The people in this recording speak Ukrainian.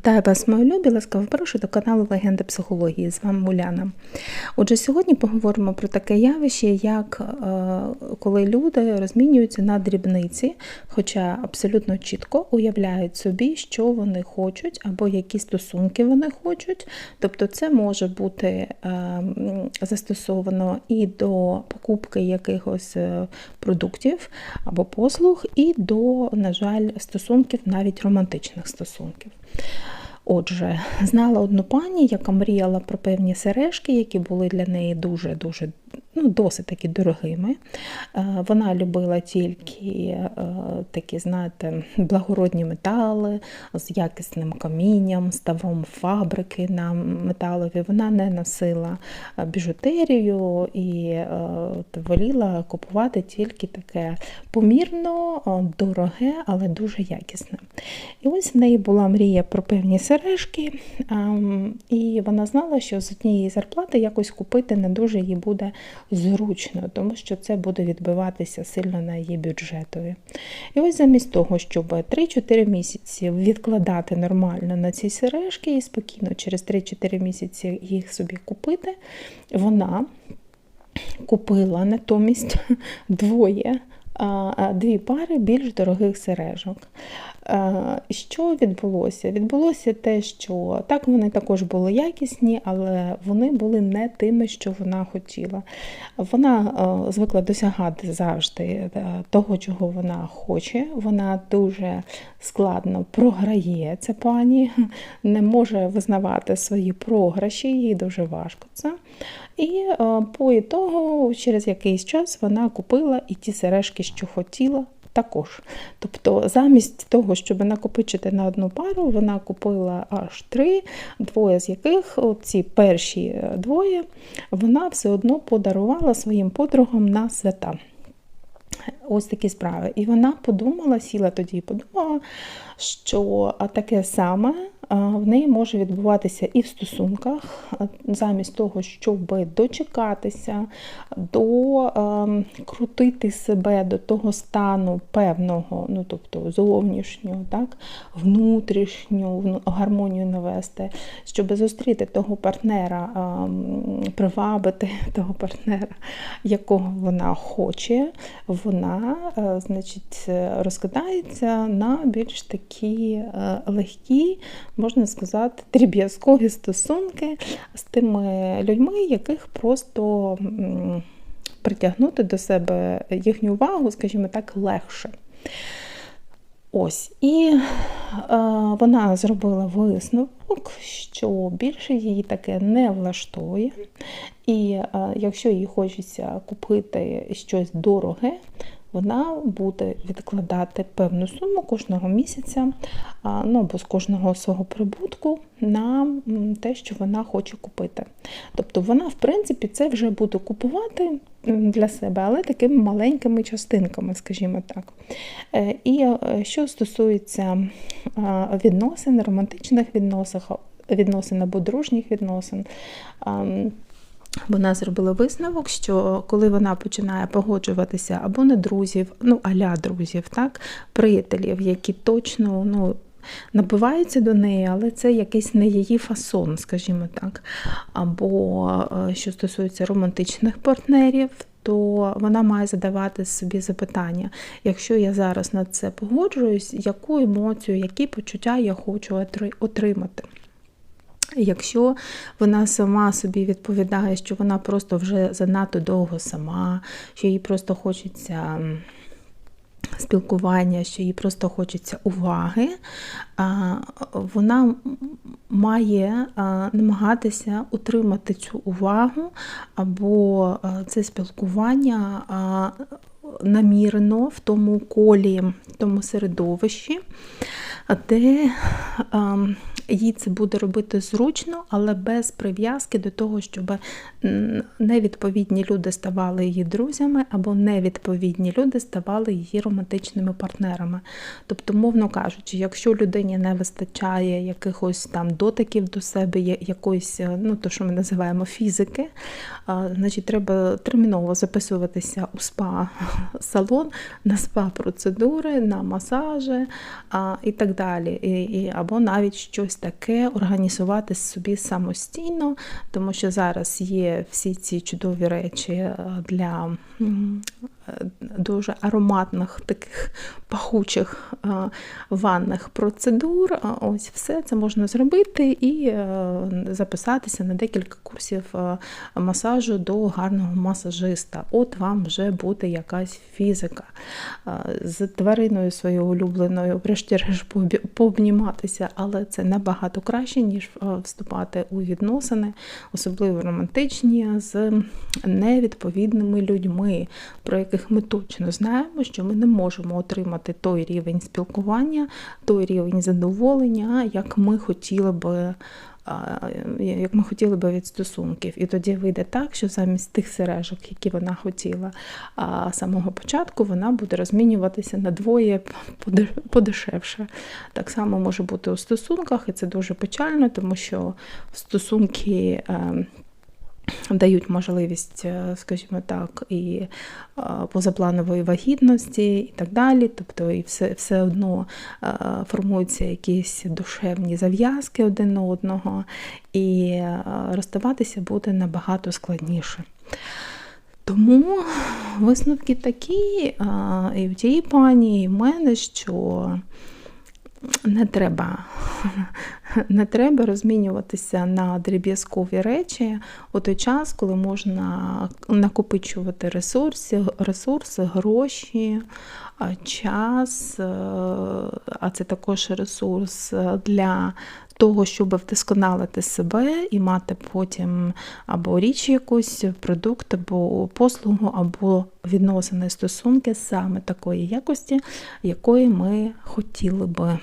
Вітаю вас, мої любі, ласкаво прошу до каналу Легенди психології. З вами Уляна. Отже, сьогодні поговоримо про таке явище, як е, коли люди розмінюються на дрібниці, хоча абсолютно чітко уявляють собі, що вони хочуть, або які стосунки вони хочуть. Тобто, це може бути е, застосовано і до покупки якихось е, продуктів або послуг, і до, на жаль, стосунків, навіть романтичних стосунків. Отже, знала одну пані, яка мріяла про певні сережки, які були для неї дуже-дуже ну, досить таки дорогими. Е, вона любила тільки е, такі, знаєте, благородні метали з якісним камінням, ставом фабрики на металові. Вона не носила біжутерію і воліла купувати тільки таке помірно, дороге, але дуже якісне. І ось в неї була мрія про певні сережки, ем, і вона знала, що з однієї зарплати якось купити не дуже їй буде зручно, тому що це буде відбиватися сильно на її бюджетові. І ось замість того, щоб 3-4 місяці відкладати нормально на ці сережки і спокійно через 3-4 місяці їх собі купити, вона купила натомість двоє. Дві пари більш дорогих сережок. Що відбулося? Відбулося те, що так вони також були якісні, але вони були не тими, що вона хотіла. Вона звикла досягати завжди е, того, чого вона хоче. Вона дуже складно програє ця пані, не може визнавати свої програші, їй дуже важко це. І по ітогу, через якийсь час вона купила і ті сережки, що хотіла також. Тобто, замість того, щоб накопичити на одну пару, вона купила аж три, двоє з яких, ці перші е, двоє, вона все одно подарувала своїм подругам на свята. Ось такі справи. І вона подумала, сіла тоді і подумала, що таке саме в неї може відбуватися і в стосунках, замість того, щоб дочекатися, докрутити себе до того стану певного, ну тобто зовнішнього, так, внутрішню гармонію навести, щоб зустріти того партнера, привабити того партнера, якого вона хоче, вона значить, розкидається на більш такі легкі, можна сказати, дріб'язкові стосунки з тими людьми, яких просто притягнути до себе їхню увагу, скажімо так, легше. Ось, і е, вона зробила висновок, що більше її таке не влаштує. І е, якщо їй хочеться купити щось дороге, вона буде відкладати певну суму кожного місяця, ну або з кожного свого прибутку на те, що вона хоче купити. Тобто вона, в принципі, це вже буде купувати для себе, але такими маленькими частинками, скажімо так. Е, і е, що стосується відносин, романтичних відносин, відносин або дружніх відносин. Вона зробила висновок, що коли вона починає погоджуватися або на друзів, ну аля друзів, так, приятелів, які точно ну, набиваються до неї, але це якийсь не її фасон, скажімо так. Або е, що стосується романтичних партнерів, то вона має задавати собі запитання: якщо я зараз на це погоджуюсь, яку емоцію, які почуття я хочу отримати. Якщо вона сама собі відповідає, що вона просто вже занадто довго сама, що їй просто хочеться спілкування, що їй просто хочеться уваги, вона має намагатися утримати цю увагу або це спілкування намірено в тому колі, в тому середовищі, де їй це буде робити зручно, але без прив'язки до того, щоб невідповідні люди ставали її друзями, або невідповідні люди ставали її романтичними партнерами. Тобто, мовно кажучи, якщо людині не вистачає якихось там дотиків до себе, якоїсь, ну то, що ми називаємо фізики, значить треба терміново записуватися у спа-салон на спа-процедури, на масажі і так далі. І, Або навіть щось таке організувати собі самостійно, тому що зараз є всі ці чудові речі е, для дуже ароматних таких пахучих е, ванних процедур. Ось все це можна зробити і е, записатися на декілька курсів е, масажу до гарного масажиста. От вам вже буде якась фізика. Е, З твариною своєю улюбленою, врешті-решт, пообніматися, але це набагато краще, ніж е, вступати у відносини, особливо романтичні, з невідповідними людьми, про яких ми точно знаємо, що ми не можемо отримати той рівень спілкування, той рівень задоволення, як ми хотіли би. Як ми хотіли би від стосунків, і тоді вийде так, що замість тих сережок, які вона хотіла з самого початку, вона буде розмінюватися на двоє подешевше. Так само може бути у стосунках, і це дуже печально, тому що стосунки. Дають можливість, е, скажімо так, і е, позапланової вагітності, і так далі. Тобто, і все, все одно е, формуються якісь душевні зав'язки один на одного, і розставатися буде набагато складніше. Тому висновки такі і в тієї пані, і в мене, що не треба, не треба розмінюватися на дріб'язкові речі у той час, коли можна накопичувати ресурси, ресурси гроші, час, е, а це також ресурс для того, щоб вдосконалити себе і мати потім або річ якусь, продукт, або послугу, або відносини стосунки саме такої якості, якої ми хотіли би.